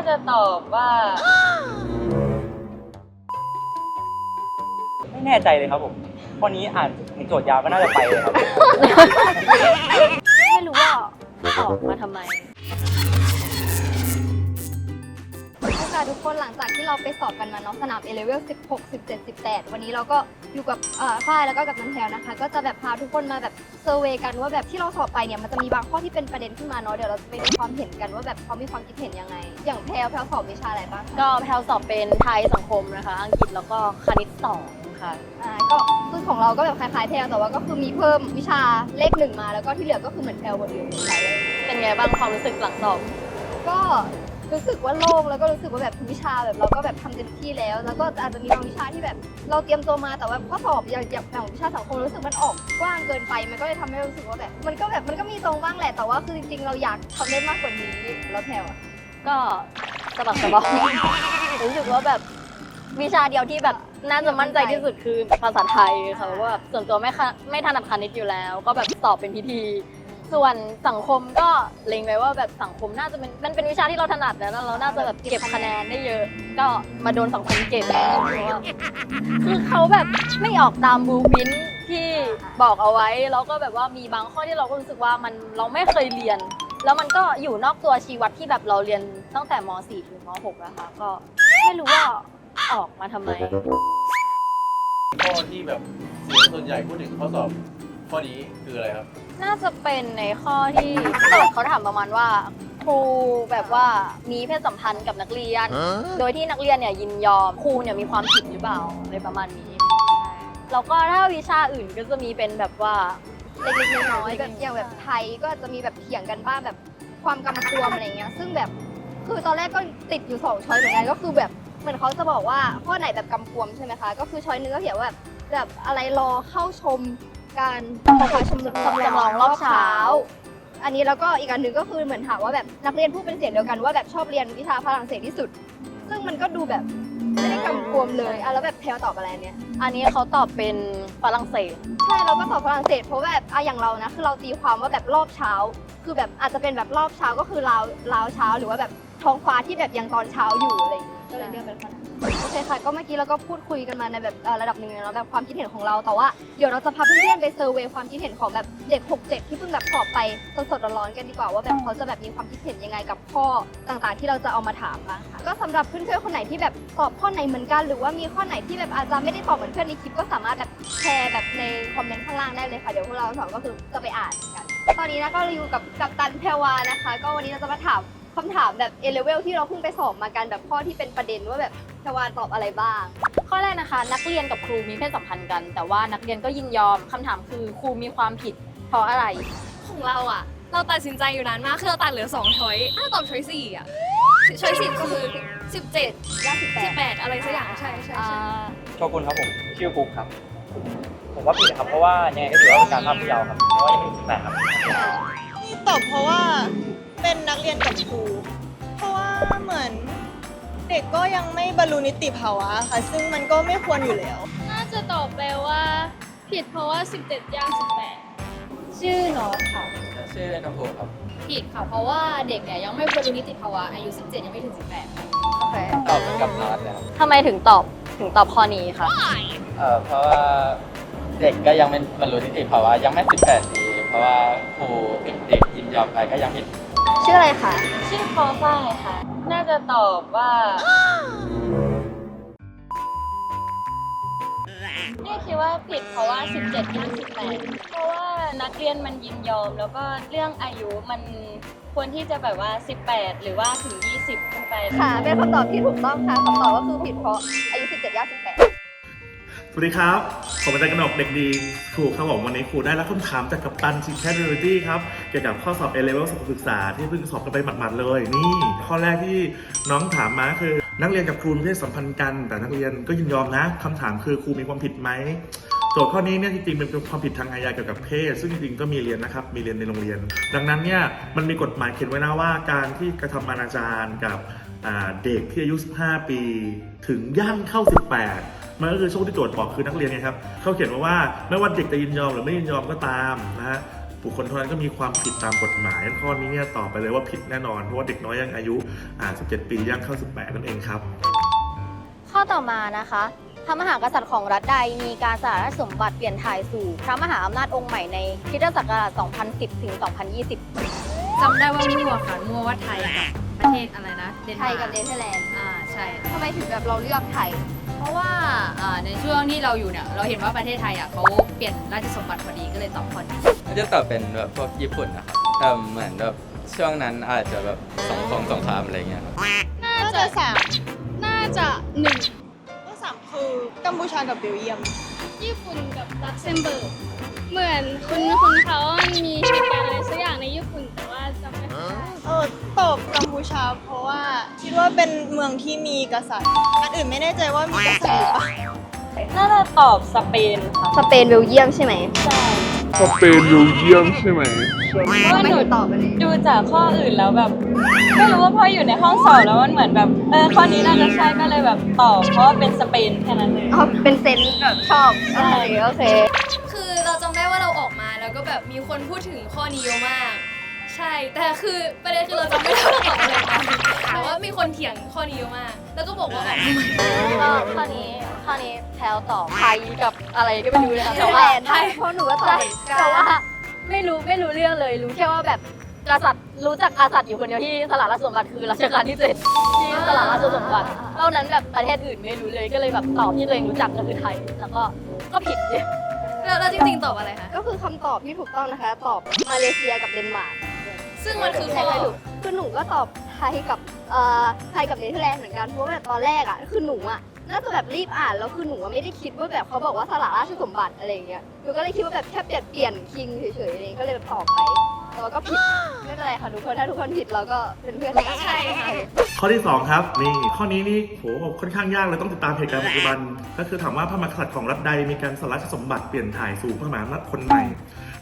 าจะตอบว่า ไม่แน่ใจเลยครับผมข้อนี้อ่านถึงโจทย์ยาวก็น่าจะไปเลยครับ ไม่รู้ว่าออกมาทำไม ค่ะทุกคนหลังจากที่เราไปสอบกันมาเนาะสนามเอเลเวล16 17 18 วันนี้เราก็อยู่กับเอ่อฝ้ายแล้วก็กับนันแพลนะคะ ก็จะแบบพาทุกคนมาแบบเซอร์เวยกันว่าแบบที่เราสอบไปเนี่ยมันจะมีบางข้อที่เป็นประเด็นขึ้นมาเนาะเดี๋ยวเราจะไปดูความเห็นกันว่าแบบเขามีความคิดเห็นยังไง อย่างแพลแพลสอบวิชาอะไรบ้างคะก็แพลวสอบเป็นไทยสังคมนะคะ อังกฤษแล้วก็คณิตสองค่ะอ่าก็คือของเราก็แบบคล้ายๆแพลแต่ว่าก็คือมีเพิ่มวิชาเลขหนึ่งมาแล้วก็ที่เหลือก็คือเหมือนแพลหมดเลยใช่เลยเป็นไงบ้างความรู้สึกหลังสอบก็ รู้สึกว่าโล่งแล้วก็รู้สึกว่าแบบวิชาแบบเราก็แบบทำเต็มที่แล้ว แล้วก็อาจจะมีบางวิชาที่แบบ เราเตรียมตัวมาแต่ว่าข้อสอบอย่างอย่างอย่างวิชาสังคมรู้สึกมันออกกว้างเกินไป มันก็เลยทำให้รู้สึกว่าแบบมันก็แบบมันก็มีตรงบ้างแหละแต่ว่าคือจริงๆ เราอยากทำได้มากกว่านี้แล้วแพลวอะ ก็สะบักสะบอม รู้สึกว่าแบบวิชาเดียวที่แบบน่าจะมั่นใจที่สุดคือภาษาไทยค่ะเพราะว่าแบบส่วนตัวไม่ค่ะไม่ถนัดคณิตอยู่แล้ว ก็แบบสอบเป็นพิธี ส่วนสังคมก็เล็งไว้ว่าแบบสังคมน่าจะเป็นมันเป็นวิชาที่เราถนัดแล้วเราน่าจะแบบเก็บคะแนนได้เยอะ ก็มาโดนสังคมเก็บคือเขาแบบไม่ออกตามบลูพินที่บอกเอาไว้แล้วก็แบบว่ามีบางข้อที่เราก็รู้สึกว่ามันเราไม่เคยเรียน แล้วมันก็อยู่นอกตัวชีวัดที่แบบเราเรียนตั้งแต่ม .4 ถึงม .6 นะคะก็ไม่รู้ว่าออกมาทำไมข้อที่แบบเสียงส่วนใหญ่พูดถึงข้อสอบ ข้อนี้คืออะไรครับ น่าจะเป็นในข้อที่โจทย์เขาถามประมาณว่า ครูแบบว่ามีเพศสัมพันธ์กับนักเรียน โดยที่นักเรียนเนี่ยยินยอมครูเนี่ยมีความผิดหรือเปล่าอะไรประมาณนี้แล้วก็ถ้าวิชาอื่นก็จะมีเป็นแบบว่าเล็กๆน้อยๆแบบอย่างแบบไทยก็จะมีแบบเถียงกันบ้างแบบความกำกวมอะไรเงี้ย ซึ่งแบบคือตอนแรกก็ติดอยู่สองช้อยเหมือนกันก็คือแบบเหมือนเขาจะบอกว่าข้อไหนแบบกำกวมใช่ไหมคะ ก็คือช้อยหนึงก็เขียนว่าแบบแบบอะไรรอเข้าชม การประชาชมนุมจำลองรอบเช้า อันนี้แล้วก็อีกอันหนึ่งก็คือเหมือนถามว่าแบบนักเรียนพูดเป็นเสียงเดียวกันว่าแบบชอบเรียนวิชาฝรั่งเศสที่สุด ซึ่งมันก็ดูแบบไม่ได้กำกวมเลยอะแล้วแบบแพลตอบอะไรเนี่ย อันนี้เขาตอบเป็นฝรั่งเศส ใช่เราก็ตอบฝรั่งเศสเพราะแบบอะอย่างเรานะ คือเราตีความว่าแบบรอบเช้า คือแบบอาจจะเป็นแบบรอบเช้าก็คือราวราวเช้า หรือว่าแบบท้องฟ้าที่แบบยังตอนเช้าอยู่อะไรอย่างงี้ก็เลยเลือกเป็นข้อนั้นโอ เคค่ะ ก็เมื่อกี้เราก็พูดคุยกันมาในแบบเอ่อระดับหนึ่งแล้วแบบความคิดเห็นของเรา แต่ว่าเดี๋ยวเราจะพาเพื่อนๆไปเซอร์เวยความคิดเห็นของแบบเด็ก 67 ที่เพิ่งแบบสอบไปสดๆร้อนๆกันดีกว่าว่าแบบเขาจะแบบมีความคิดเห็นยังไงกับข้อต่างๆ ที่เราจะเอามาถามบ้างค่ะ ก็สำหรับเพื่อนๆคนไหนที่แบบตอบข้อไหนเหมือนกัน หรือว่ามีข้อไหนที่แบบอาจจะไม่ได้ตอบเหมือนเพื่อนในคลิปก็สามารถแบบแชร์แบบในคอมเมนต์ข้างล่างได้เลยค่ะ เดี๋ยวพวกเราสองก็คือจะไปอ่านกัน ตอนนี้นะก็อยู่กับกับตันแพรวานะคะ ก็วันนี้เราจะมาถาม คำถามแบบเอเลเวลที่เราเพิ่งไปสอบมากันแบบข้อที่เป็นประเด็นว่าแบบแพรวาตอบอะไรบ้าง ข้อแรกนะคะ นักเรียนกับครูมีเพศสัมพันธ์กัน แต่ว่านักเรียนก็ยินยอมคำถามคือครูมีความผิดเพราะอะไร ของเราอะเราตัดสินใจอยู่นานมากคือเราตัดเหลือสองช้อยถ้าตอบช้อยสี่อะช้อยสี่คือสิบเจ็ดย่างสิบแปสิดบแปดอะไรสักอย่างใช่ใช่อ่าใช่โชกุนครับผมชื่อฟุกครับ ผมว่าผิดครับเพราะว่ายังไงก็ถือว่าเป็นการภาพผู้เยาว์ครับเพราะว่ายังไม่ถึงสิบแปดครับนี่ตอบเพราะว่า เป็นนักเรียนกับครูเพราะว่าเหมือนเด็กก็ยังไม่บรรลุนิติภาวะค่ะ ซึ่งมันก็ไม่ควรอยู่แล้ว น่าจะตอบไปว่าผิดเพราะว่า 17ย่าง18 ชื่อโน้ตค่ะ ชื่อน้ำโพครับ ผิดค่ะเพราะว่าเด็กเนี่ยยังไม่บรรลุนิติภาวะอายุ 17 ยังไม่ถึง 18ค่ะโอเค ตอบเหมือนกับพาร์ทเลยครับทำไมถึงตอบถึงตอบข้อนี้คะเอ่อเพราะว่าเด็กก็ยังไม่บรรลุนิติภาวะยังไม่ 18ปีเพราะว่าครูถึงเด็กยินยอมไปก็ยังผิด ชื่ออะไรคะ ชื่อคอฝ้ายค่ะ น่าจะตอบว่านี่คิดว่าผิดเพราะว่า 17ย่าง18 เพราะว่านักเรียนมันยินยอม แล้วก็เรื่องอายุมันควรที่จะแบบว่า 18 หรือว่าถึง 20 ขึ้นไป ค่ะ เป็นคำตอบที่ถูกต้องค่ะคำตอบก็คือผิดเพราะอายุ 17ย่าง18 สวัสดีครับ ผมอาจารย์กนกเด็กดีครูครับผมวันนี้ครูได้รับคำถามจากกัปตันซีแคทเรตี้ครับ เกี่ยวกับข้อสอบ A level ศึกษาที่เพิ่งสอบกันไปหมาดๆเลย นี่ ข้อแรกที่น้องถามมาคือ นักเรียนกับครูมีเพศสัมพันธ์กัน แต่นักเรียนก็ยินยอมนะคำถามคือครูมีความผิดไหมโจทย์ข้อนี้เนี่ยจริงๆเป็นความผิดทางอาญาเกี่ยวกับเพศ ซึ่งจริงๆก็มีเรียนนะครับมีเรียนในโรงเรียน ดังนั้นเนี่ยมันมีกฎหมายเขียนไว้นะว่าการที่กระทำอนาจารกับเด็กที่อายุ 15 ปี ถึงย่างเข้า 18 มันก็คือช่วงที่โจทย์บอกคือนักเรียนไงครับเขาเขียนมาว่าไม่ว่าเด็กจะยินยอมหรือไม่ยินยอมก็ตามนะฮะบุคคลเท่านั้นก็มีความผิดตามกฎหมายข้อนี้เนี่ยตอบไปเลยว่าผิดแน่นอนเพราะว่าเด็กน้อยยังอายุอ่า17 ปีย่างเข้า 18 นั่นเองครับ ข้อต่อมานะคะพระมหากษัตริย์ของรัฐใดมีการสละราชสมบัติเปลี่ยนถ่ายสู่ พระมหาอำนาจองค์ใหม่ในคริสตศักราช 2010 ถึง 2020 จำได้ว่ามั่วค่ะมั่วว่าไทยกับประเทศอะไรนะเดนไทมาร์ยกับเนเธอร์แลนด์อ่าใช่ ทำไมถึงแบบเราเลือกไทย เพราะว่าอ่าในช่วงที่เราอยู่เนี่ยเราเห็นว่าประเทศไทยอะเขาเปลี่ยนราชสมบัติพอดีก็เลยตอบข้อนี้ก็จะตอบเป็นแบบพวกญี่ปุ่นนะครับแต่เหมือนแบบช่วงนั้นอาจจะแบบสงครามสงครามอะไรเงี้ยครับน่าจะสามน่าจะหนึ่งก็สามคือกัมพูชากับเบลเยียม ญี่ปุ่นกับลักเซมเบิร์ก เหมือนคุณคุณเขาว่ามันมีเหตุการณ์อะไรสักอย่างในญี่ปุ่น เออตอบกัมพูชา เพราะว่าคิดว่าเป็นเมืองที่มีกษัตริย์อันอื่นไม่แน่ใจว่ามีกษัตริย์หรือเปล่าน่าจะตอบสเปนค่ะสเปนเบลเยียมใช่ไหมเพราะว่าไม่หนูถูกตอบไปเลยดูจากข้ออื่นแล้วแบบไม่รู้ว่าพออยู่ในห้องสอบแล้วมันเหมือนแบบเออข้อนี้น่าจะใช่ก็เลยแบบตอบเพราะว่าเป็นสเปนแค่นั้นเลยอ๋อเป็นเซนส์แบบชอบโอเคโอเค คือเราจำได้ว่าเราออกมาแล้วก็แบบมีคนพูดถึงข้อนี้เยอะมาก ใช่ แต่คือประเด็นคือเราจำไม่ได้ว่าตอบอะไรไปแต่ว่ามีคนเถียงข้อนี้เยอะมาก แล้วก็บอกว่าออกมาใหม่ก็ข้อนี้ข้อนี้แพลวตอบไทยกับอะไรก็ไม่รู้เลยค่ะแต่แต่ว่าว่าไทยเพราะหนูก็ตอบใช่เหมือนกัแต่นว่าไม่รู้ไม่รู้เรื่องเลยรู้แค่ว่าแบบกษัตริย์รู้จักกษัตริย์อยู่คนเดียวที่สละราชสมบัติคือรัชกาลที่เจ็ดที่สละราชสมบัติเท่านั้นแบบประเทศอื่นไม่รู้เลยก็เลยแบบตอบที่ตัวเองรู้จักก็คือไทย แล้วก็ก็ผิดเนี่ยแล้วแล้วจริงๆตอบอะไรคะก็คือคำตอบที่ถูกต้องนะคะ ตอบมาเลเซียกับเดนมาร์ก ซึ่งมันคือใช่ข้อใช่ถูกคือหนูก็ตอบไทยกับเอ่อไทยกับเนเธอร์แลนด์เหมือนกันเพราะว่าแบบตอนแรกอะคือหนูอะน่าจะแบบรีบอ่านแล้วคือหนูอะไม่ได้คิดว่าแบบเขาบอกว่าสละราชสมบัติอะไรอย่างเงี้ยหนูก็เลยคิดว่าแบบแค่เปลี่ยนเปลี่ยนคิงเฉยๆอะไรอย่างเงี้ยก็เลยแบบตอบไปแต่ว่าก็ผิดไม่เป็นไรค่ะทุกคนถ้าทุกคนผิดเราก็เป็นเพื่อนกันใช่ค่ะ ข้อที่ 2 ครับนี่ข้อนี้นี่โหค่อนข้างยากเลยต้องติดตามเหตุการณ์ปัจจุบัน ก็คือถามว่าพระมหากษัตริย์ของรัฐใดมีการสละราชสมบัติเปลี่ยนถ่ายสู่พระมหากษัตริย์คนใหม่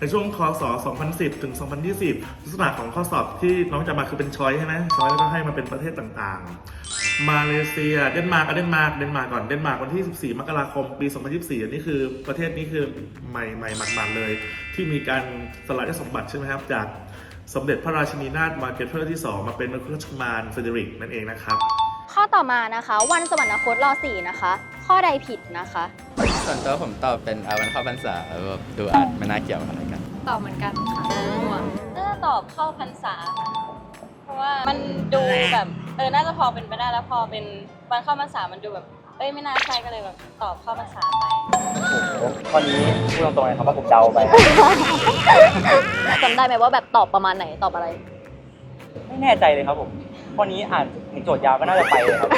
ในช่วงคศ2010 ถึง 2020ลักษณะของข้อสอบที่น้องจะมาคือเป็นช้อยใช่ไหมช้อยแล้วก็ให้มาเป็นประเทศต่างๆ มาเลเซีย เดนมาร์กอะเดนมาร์กเดนมาร์กก่อน เดนมาร์กวันที่ 14 มกราคม ปี 2024 อันนี้คือประเทศนี้คือใหม่ใหม่หมาดๆเลย ที่มีการสละราชสมบัติใช่ไหมครับ จากสมเด็จพระราชินีนาถมาเกตเทอร์ที่ 2 มาเป็นพระราชกุมารเฟเดริกนั่นเองนะครับ ข้อต่อมานะคะ วันสวรรคตรอสี่นะคะ ข้อใดผิดนะคะ ส่วนตัวผมตอบเป็นอาวันเข้าพรรษาแบบดูอาจไม่น่าเกี่ยวอะไรกัน ตอบเหมือนกันค่ะมั่วน่าจะตอบเข้าพรรษาค่ะเพราะว่ามันดูแบบเออน่าจะพอเป็นไปได้แล้วพอเป็นวันเข้าพรรษามันดูแบบเอ้ยไม่น่าใช่ก็เลยแบบตอบเข้าพรรษาไปโอ้โหข้อนี้พูดตรงๆเลยครับว่าผมเดาไป จำได้ไหมว่าแบบตอบประมาณไหนตอบอะไร ไม่แน่ใจเลยครับผมข้อนี้อ่านถึงโจทย์ยาวก็น่าจะไปเลยครับ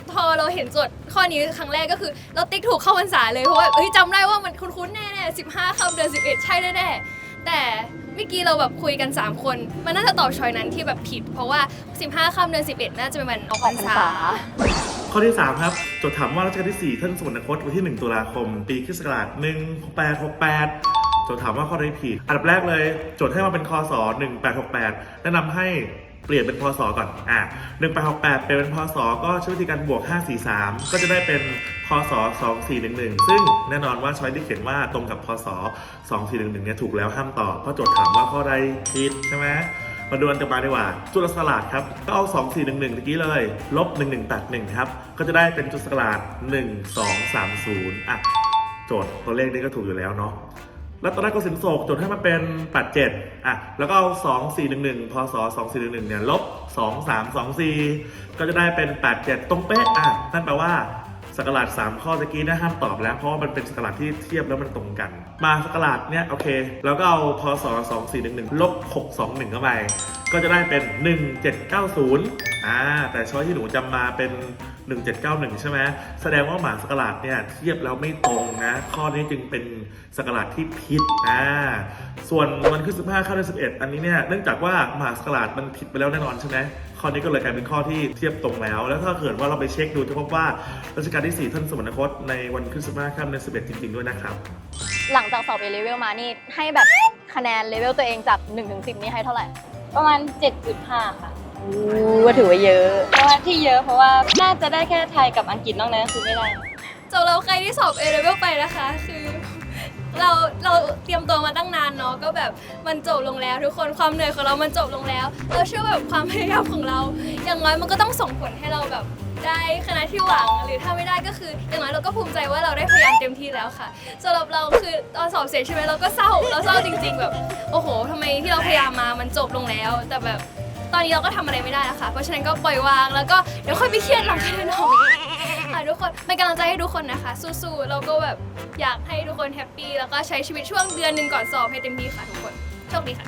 พ อเราเห็นโจทย์ข้อนี้ครั้งแรกก็คือ เราติ๊กถูกเข้าพรรษาเลยเพราะว่าเอ้ยจำได้ว่ามันคุ้นๆแน่ๆ15คำเดือน11ใช่แน่ๆแต่เมื่อกี้เราแบบคุยกัน 3 คน มันน่าจะตอบชอยนั้นที่แบบผิด เพราะว่า 15คำเดือน 11 น่าจะเป็นวันออกพรรษา ข้อที่ 3 ครับโจทย์ถามว่ารัชกาลที่ 4 ท่านสวรรคตวันที่ 1 ตุลาคม ปีคริสต์ศักราช1868โจทย์ถามว่าข้อใดผิด อันดับแรกเลย โจทย์ให้มาเป็นคศ1868 แนะนำให้ เปลี่ยนเป็นพศก่อน อะ1868เปลี่ยนเป็นพศก็ใช้วิธีการบวก 543 ก็จะได้เป็นพศ 2411 ซึ่งแน่นอนว่าช้อยที่เขียนว่าตรงกับพศ 2411 เนี่ยถูกแล้วห้ามตอบเพราะโจทย์ถามว่าข้อใดผิดใช่ไหมมาดูอันต่อมาดีกว่า จุลสลัดครับ ก็เอา 2411ตะกี้เลย ลบ 1181 ครับ ก็จะได้เป็นจุลสลัด1230 อะ โจทย์ตัวเลขนี้ก็ถูกอยู่แล้วเนาะ แล้วตอนแรกก็สินโศกจทย์ให้มาเป็น87อะ แล้วก็เอา2411พศ2411เนี่ยลบ2324ก็จะได้เป็น87ตรงเป๊ะอะ นั่นแปลว่าสกราด3ข้อตะกี้นะห้ามตอบแล้ว เพราะว่ามันเป็นสกราดที่เทียบแล้วมันตรงกัน มาสกราดเนี่ยโอเค แล้วก็เอาพศ2411ลบ621เข้าไป ก็จะได้เป็น 1790อ่าแต่ช้อยที่หนูจำมาเป็น 1791 ใช่ไหมแสดงว่าหมาสกราดเนี่ยเทียบแล้วไม่ตรงนะ ข้อนี้จึงเป็นสกราดที่ผิดอ่าส่วนวันขึ้น15เข้าเดือน11 อันนี้เนี่ยเนื่องจากว่าหมาสกราดมันผิดไปแล้วแน่นอนใช่ไหมข้อนี้ก็เลยกลายเป็นข้อที่เทียบตรงแล้ว แล้วถ้าเกิดว่าเราไปเช็คดูจะพบว่ารัชกาลที่ 4 ท่านสวรรคตในวันขึ้น15ค่ำเดือน11 จริง ๆ ด้วยนะครับ หลังจากสอบเอเลเวลมานี่ให้แบบคะแนนเลเวลตัวเองจาก1ถึง10 นี่ให้เท่าไหร่ ประมาณ 7.5 ค่ะ ก็ถือว่าเยอะเพราะว่าที่เยอะเพราะว่าน่าจะได้แค่ไทยกับอังกฤษนอกนั้นคือไม่ได้จบแล้วใครที่สอบ A level ไปนะคะ คือ เราเราเตรียมตัวมาตั้งนานเนาะก็แบบมันจบลงแล้ว ทุกคนความเหนื่อยของเรามันจบลงแล้วเราเชื่อว่าแบบความพยายามของเรา อย่างน้อยมันก็ต้องส่งผลให้เราแบบได้คณะที่หวังหรือถ้าไม่ได้ก็คืออย่างน้อยเราก็ภูมิใจว่าเราได้พยายามเต็มที่แล้วค่ะสำหรับเราคือตอนสอบเสร็จใช่ไหมเราก็เศร้าเราเศร้าจริง ๆ แบบ โอ้โหทำไมที่เราพยายามมามันจบลงแล้ว แต่แบบ ตอนนี้เราก็ทำอะไรไม่ได้แล้วค่ะ เพราะฉะนั้นก็ปล่อยวางแล้วก็เดี๋ยวค่อยไปเครียดหลังคะแนนออกอะทุกคนเป็นกำลังใจให้ทุกคนนะคะ สู้ๆเราก็แบบอยากให้ทุกคนแฮปปี้แล้วก็ใช้ชีวิตช่วงเดือนหนึ่งก่อนสอบให้เต็มที่ค่ะทุกคนโชคดีค่ะ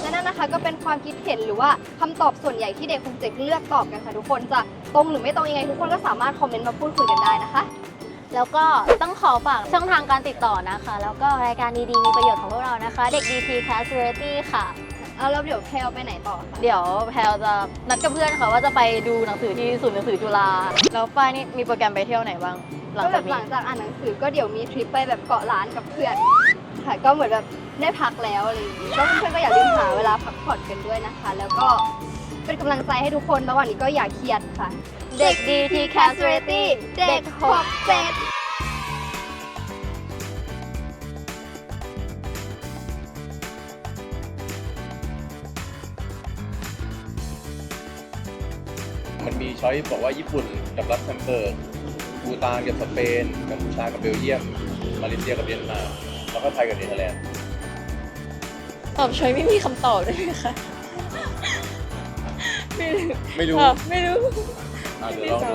และนั่นนะคะก็เป็นความคิดเห็นหรือว่าคำตอบส่วนใหญ่ที่เด็กคงจะเลือกตอบกันค่ะทุกคนจะตรงหรือไม่ตรงยังไงทุกคนก็สามารถคอมเมนต์มาพูดคุยกันได้นะคะ แล้วก็ต้องขอฝากช่องทางการติดต่อนะคะ แล้วก็รายการดีๆ มีประโยชน์ของพวกเรานะคะ เด็กดีทีแคสเ a อร์ตี้ค่ะ เอาแล้วเดี๋ยวแพลวไปไหนต่อคะเดี๋ยวแพลจะนัดกับเพื่อนค่ะว่าจะไปดูหนังสือที่ศูนย์หนังสือจุฬาแล้วฝ้ายนี่มีโปรแกรมไปเที่ยวไหนบ้าง หลังก็แบจากบนี้หลังจากอ่านหนังสือก็เดี๋ยวมีทริปไปแบบเกาะล้านกับเพื่อนค่ะ ก็เหมือนแบบได้พักแล้วอะไรอย่างนี้ก็เพื่อนๆก็อย่าลืมหาเวลาพักผ่อนกันด้วยนะคะ แล้วก็เป็นกำลังใจให้ทุกคนระหว่างนี้ก็อย่าเครียดค่ะ เด็กดีทีแคสเ a อร์ตี้เด็กหกเจ็ด มันมีช้อยบอกว่าญี่ปุ่นกับรัสเซมเบิร์กบูตานกับสเปนกัมพูชากับเบลเยียม มาเลเซียกับเวียดนามแล้วก็ไทยกับเนเธอร์แลนด์ตอบช้อยไม่มีคำตอบได้ไหมคะไม่รู้ไม่รู้ อะเดี๋ยวลองเดี๋ยวลอง